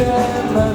Christian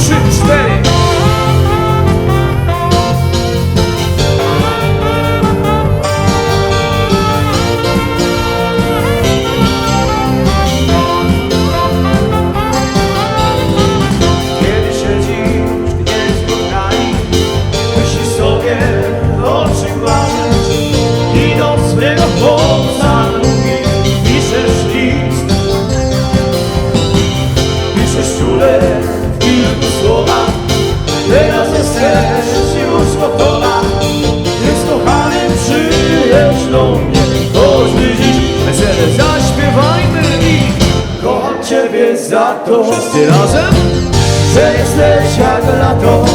trzy, cztery. to wszyscy razem, że jesteś jak lato.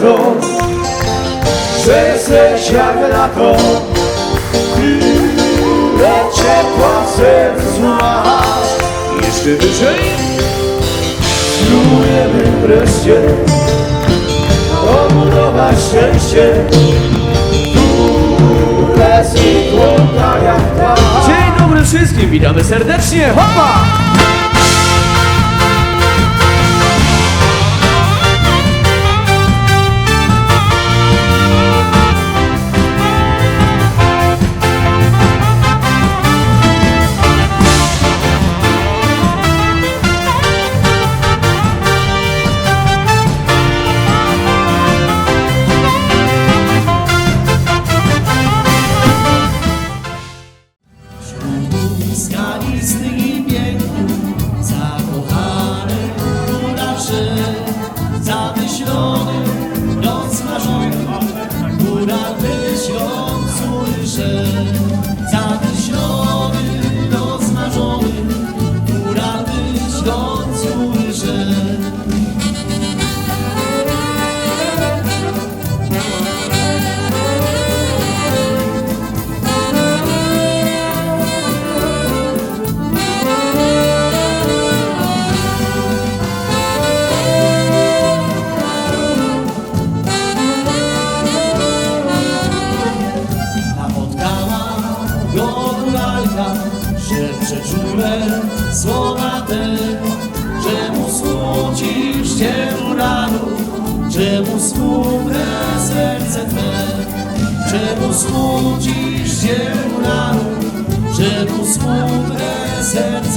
lato Jesteś jak lato Tyle ciepła w sercu masz. Jeszcze wyżej Spróbujemy wreszcie Odbudować szczęście. Które znikło tak jak ta. Dzień dobry wszystkim, witamy serdecznie, hopa! Thank you. miłe słowa te, czemu smucisz się ranu, czemu smutne serce twe, czemu smucisz się ranu, czemu smutne serce